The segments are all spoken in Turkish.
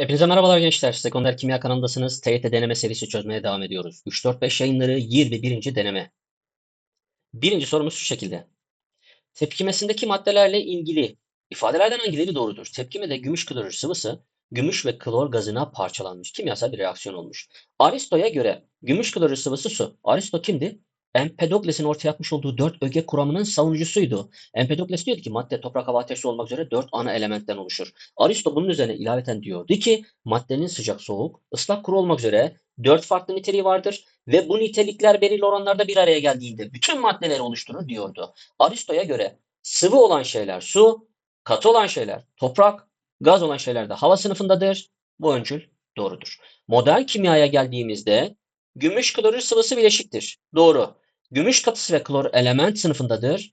Hepinize merhabalar gençler. Sekonder Kimya kanalındasınız. TYT deneme serisi çözmeye devam ediyoruz. 3-4-5 yayınları 21. deneme. Birinci sorumuz şu şekilde. Tepkimesindeki maddelerle ilgili ifadelerden hangileri doğrudur? Tepkimede gümüş klorür sıvısı gümüş ve klor gazına parçalanmış. Kimyasal bir reaksiyon olmuş. Aristo'ya göre gümüş klorür sıvısı su. Aristo kimdi? Empedokles'in ortaya atmış olduğu dört öge kuramının savunucusuydu. Empedokles diyordu ki madde, toprak, hava, ateş, olmak üzere dört ana elementten oluşur. Aristo bunun üzerine ilaveten diyordu ki maddenin sıcak, soğuk, ıslak, kuru olmak üzere dört farklı niteliği vardır ve bu nitelikler belirli oranlarda bir araya geldiğinde bütün maddeleri oluşturur diyordu. Aristo'ya göre sıvı olan şeyler su, katı olan şeyler toprak, gaz olan şeyler de hava sınıfındadır. Bu öncül doğrudur. Modern kimyaya geldiğimizde gümüş klorür sıvısı bileşiktir. Doğru. Gümüş katısı ve klor element sınıfındadır.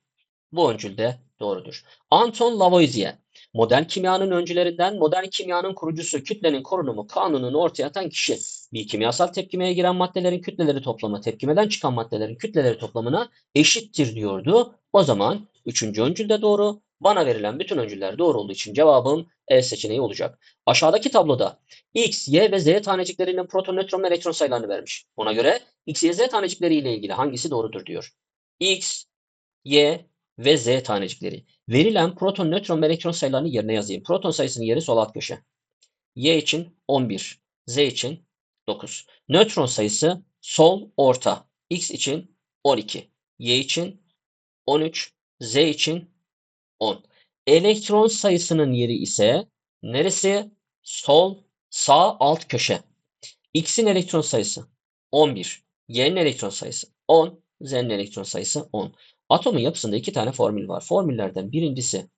Bu öncül de doğrudur. Anton Lavoisier, modern kimyanın öncülerinden, modern kimyanın kurucusu, kütlenin korunumu kanununu ortaya atan kişi. Bir kimyasal tepkimeye giren maddelerin kütleleri toplamı, tepkimeden çıkan maddelerin kütleleri toplamına eşittir diyordu. O zaman üçüncü öncül de doğru. Bana verilen bütün öncüller doğru olduğu için cevabım E seçeneği olacak. Aşağıdaki tabloda X, Y ve Z taneciklerinin proton, nötron ve elektron sayılarını vermiş. Ona göre X, Y, Z tanecikleri ile ilgili hangisi doğrudur diyor. X, Y ve Z tanecikleri. Verilen proton, nötron ve elektron sayılarını yerine yazayım. Proton sayısının yeri sol alt köşe. Y için 11, Z için 9. Nötron sayısı sol orta. X için 12, Y için 13, Z için 10. Elektron sayısının yeri ise neresi? Sol sağ alt köşe. X'in elektron sayısı 11. Y'nin elektron sayısı 10. Z'nin elektron sayısı 10. Atomun yapısında iki tane formül var. Formüllerden birincisi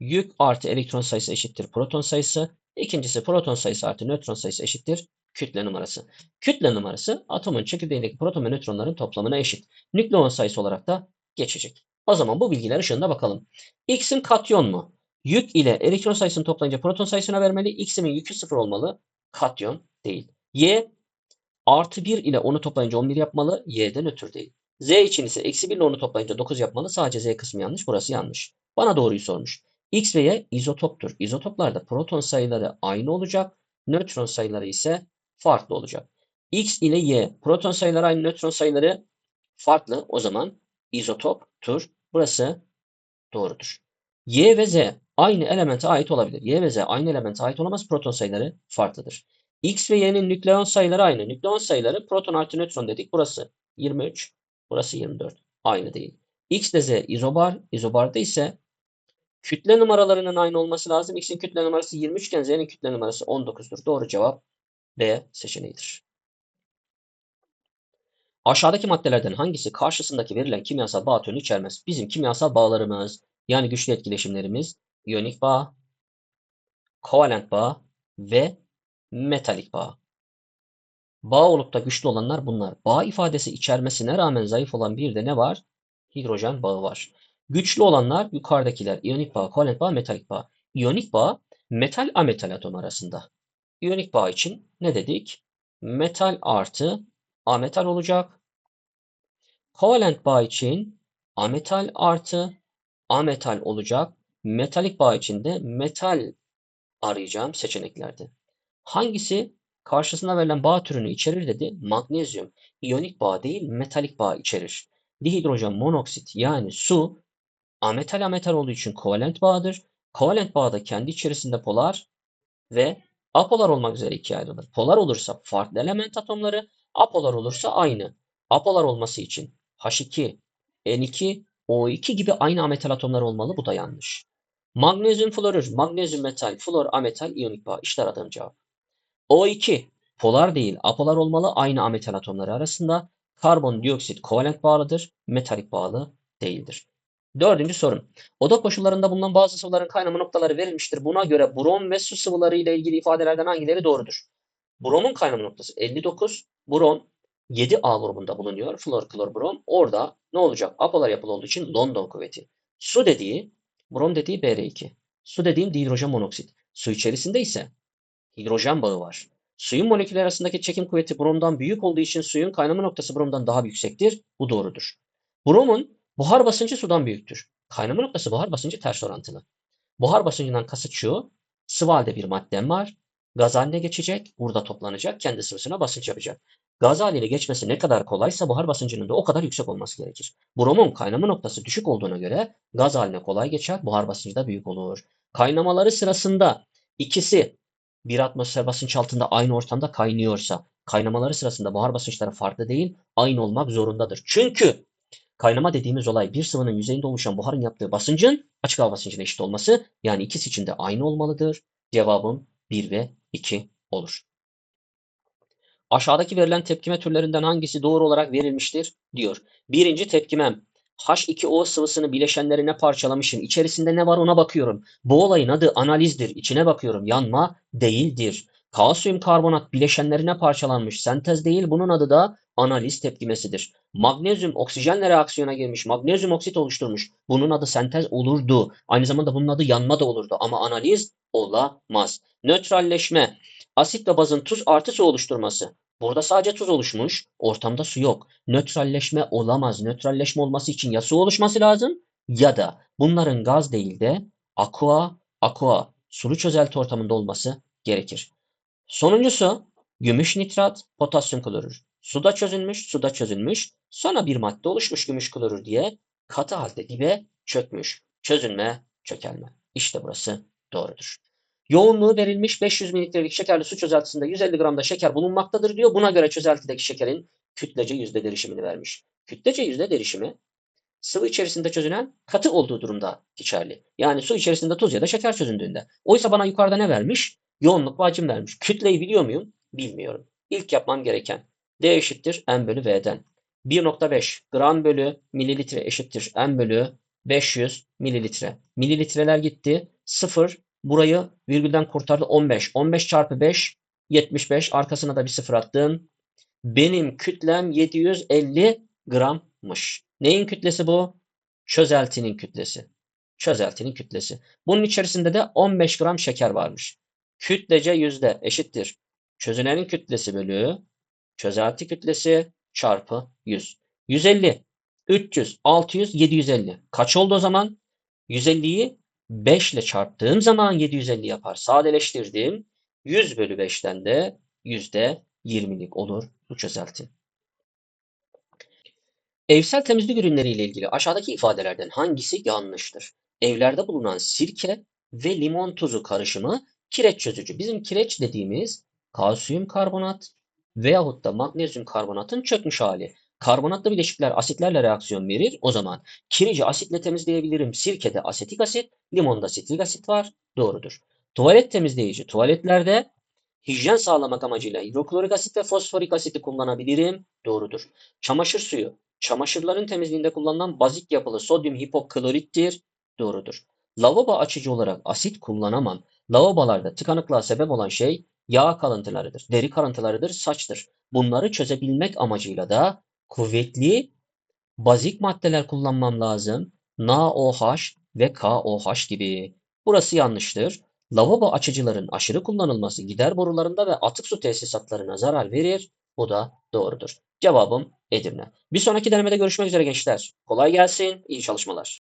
yük artı elektron sayısı eşittir proton sayısı. İkincisi proton sayısı artı nötron sayısı eşittir kütle numarası. Kütle numarası atomun çekirdeğindeki proton ve nötronların toplamına eşit. Nükleon sayısı olarak da geçecek. O zaman bu bilgiler ışığında bakalım. X'in katyon mu? Yük ile elektron sayısını toplayınca proton sayısına vermeli. X'imin yükü sıfır olmalı. Katyon değil. Y artı 1 ile onu toplayınca 11 yapmalı. Y'de nötr değil. Z için ise eksi 1 ile onu toplayınca 9 yapmalı. Sadece Z kısmı yanlış. Burası yanlış. Bana doğruyu sormuş. X ve Y izotoptur. İzotoplarda proton sayıları aynı olacak. Nötron sayıları ise farklı olacak. X ile Y proton sayıları aynı, nötron sayıları farklı. O zaman izotoptur. Burası doğrudur. Y ve Z aynı elemente ait olabilir. Y ve Z aynı elemente ait olamaz. Proton sayıları farklıdır. X ve Y'nin nükleon sayıları aynı. Nükleon sayıları proton artı nötron dedik. Burası 23, burası 24. Aynı değil. X ile Z izobar. İzobarda ise kütle numaralarının aynı olması lazım. X'in kütle numarası 23 iken Z'nin kütle numarası 19'dur. Doğru cevap B seçeneğidir. Aşağıdaki maddelerden hangisi karşısındaki verilen kimyasal bağ türünü içermez? Bizim kimyasal bağlarımız yani güçlü etkileşimlerimiz iyonik bağ, kovalent bağ ve metalik bağ. Bağ olup da güçlü olanlar bunlar. Bağ ifadesi içermesine rağmen zayıf olan bir de ne var? Hidrojen bağı var. Güçlü olanlar yukarıdakiler. İyonik bağ, kovalent bağ, metalik bağ. İyonik bağ metal ametal atom arasında. İyonik bağ için ne dedik? Metal artı ametal olacak. Kovalent bağ için ametal artı ametal olacak. Metalik bağ için de metal arayacağım seçeneklerde. Hangisi karşısına verilen bağ türünü içerir dedi? Magnezyum. İyonik bağ değil metalik bağ içerir. Dihidrojen monoksit yani su ametal ametal olduğu için kovalent bağdır. Kovalent bağda kendi içerisinde polar ve apolar olmak üzere ikiye ayrılır. Polar olursa farklı element atomları, apolar olursa aynı. Apolar olması için H2, N2, O2 gibi aynı ametal atomlar olmalı. Bu da yanlış. Magnezyum florür, magnezyum metal, flor ametal, iyonik bağ. İşte aradığım cevap. O2 polar değil, apolar olmalı aynı ametal atomları arasında. Karbondioksit kovalent bağlıdır, metalik bağlı değildir. Dördüncü sorum. Oda koşullarında bulunan bazı sıvıların kaynama noktaları verilmiştir. Buna göre brom ve su sıvıları ile ilgili ifadelerden hangileri doğrudur? Bromun kaynama noktası 59. Brom 7A grubunda bulunuyor. Flor, klor, brom. Orada ne olacak? Apolar yapılı olduğu için London kuvveti. Su dediği, brom dediği Br2. Su dediğim dihidrojen monoksit. Su içerisinde ise hidrojen bağı var. Suyun moleküller arasındaki çekim kuvveti bromdan büyük olduğu için suyun kaynama noktası bromdan daha yüksektir. Bu doğrudur. Bromun buhar basıncı sudan büyüktür. Kaynama noktası buhar basıncı ters orantılı. Buhar basıncından kasıt şu. Sıvı halde bir maddem var gaz haline geçecek. Burada toplanacak. Kendi sıvısına basınç yapacak. Gaz haline geçmesi ne kadar kolaysa buhar basıncının da o kadar yüksek olması gerekir. Bromun kaynama noktası düşük olduğuna göre gaz haline kolay geçer. Buhar basıncı da büyük olur. Kaynamaları sırasında ikisi bir atmosfer basınç altında aynı ortamda kaynıyorsa kaynamaları sırasında buhar basınçları farklı değil, aynı olmak zorundadır. Çünkü kaynama dediğimiz olay bir sıvının yüzeyinde oluşan buharın yaptığı basıncın açık hava basıncına eşit olması. Yani ikisi için de aynı olmalıdır. Cevabım 1 ve 2 olur. Aşağıdaki verilen tepkime türlerinden hangisi doğru olarak verilmiştir diyor. Birinci tepkimem H2O sıvısını bileşenlerine parçalamışım. İçerisinde ne var ona bakıyorum. Bu olayın adı analizdir. İçine bakıyorum. Yanma değildir. Kalsiyum karbonat bileşenlerine parçalanmış. Sentez değil bunun adı da analiz tepkimesidir. Magnezyum oksijenle reaksiyona girmiş. Magnezyum oksit oluşturmuş. Bunun adı sentez olurdu. Aynı zamanda bunun adı yanma da olurdu. Ama analiz olamaz. Nötralleşme. Asit ve bazın tuz artı su oluşturması. Burada sadece tuz oluşmuş. Ortamda su yok. Nötralleşme olamaz. Nötralleşme olması için ya su oluşması lazım ya da bunların gaz değil de aqua, aqua sulu çözelti ortamında olması gerekir. Sonuncusu gümüş nitrat, potasyum klorür. Suda çözülmüş, suda çözülmüş. Sonra bir madde oluşmuş gümüş klorür diye katı halde dibe çökmüş. Çözülme, çökelme. İşte burası doğrudur. Yoğunluğu verilmiş 500 mililitrelik şekerli su çözeltisinde 150 gram da şeker bulunmaktadır diyor. Buna göre çözeltideki şekerin kütlece yüzde derişimini vermiş. Kütlece yüzde derişimi sıvı içerisinde çözünen katı olduğu durumda geçerli. Yani su içerisinde tuz ya da şeker çözündüğünde. Oysa bana yukarıda ne vermiş? Yoğunluk ve hacim vermiş. Kütleyi biliyor muyum? Bilmiyorum. İlk yapmam gereken D eşittir M bölü V'den. 1.5 gram bölü mililitre eşittir M bölü 500 mililitre. Mililitreler gitti. 0 burayı virgülden kurtardı 15. 15 çarpı 5 75. Arkasına da bir sıfır attım. Benim kütlem 750 grammış. Neyin kütlesi bu? Çözeltinin kütlesi. Çözeltinin kütlesi. Bunun içerisinde de 15 gram şeker varmış. Kütlece yüzde eşittir. Çözünenin kütlesi bölü çözelti kütlesi çarpı 100. 150, 300, 600, 750. Kaç oldu o zaman? 150'yi 5 ile çarptığım zaman 750 yapar. Sadeleştirdim. 100 bölü 5'ten de yüzde 20'lik olur bu çözelti. Evsel temizlik ürünleri ile ilgili aşağıdaki ifadelerden hangisi yanlıştır? Evlerde bulunan sirke ve limon tuzu karışımı kireç çözücü. Bizim kireç dediğimiz kalsiyum karbonat veyahut da magnezyum karbonatın çökmüş hali. Karbonatlı bileşikler asitlerle reaksiyon verir. O zaman kirici asitle temizleyebilirim. Sirkede asetik asit, limonda sitrik asit var. Doğrudur. Tuvalet temizleyici. Tuvaletlerde hijyen sağlamak amacıyla hidroklorik asit ve fosforik asiti kullanabilirim. Doğrudur. Çamaşır suyu. Çamaşırların temizliğinde kullanılan bazik yapılı sodyum hipoklorittir. Doğrudur. Lavabo açıcı olarak asit kullanamam. Lavabolarda tıkanıklığa sebep olan şey yağ kalıntılarıdır, deri kalıntılarıdır, saçtır. Bunları çözebilmek amacıyla da kuvvetli bazik maddeler kullanmam lazım. NaOH ve KOH gibi. Burası yanlıştır. Lavabo açıcıların aşırı kullanılması gider borularında ve atık su tesisatlarına zarar verir. Bu da doğrudur. Cevabım Edirne. Bir sonraki denemede görüşmek üzere gençler. Kolay gelsin, iyi çalışmalar.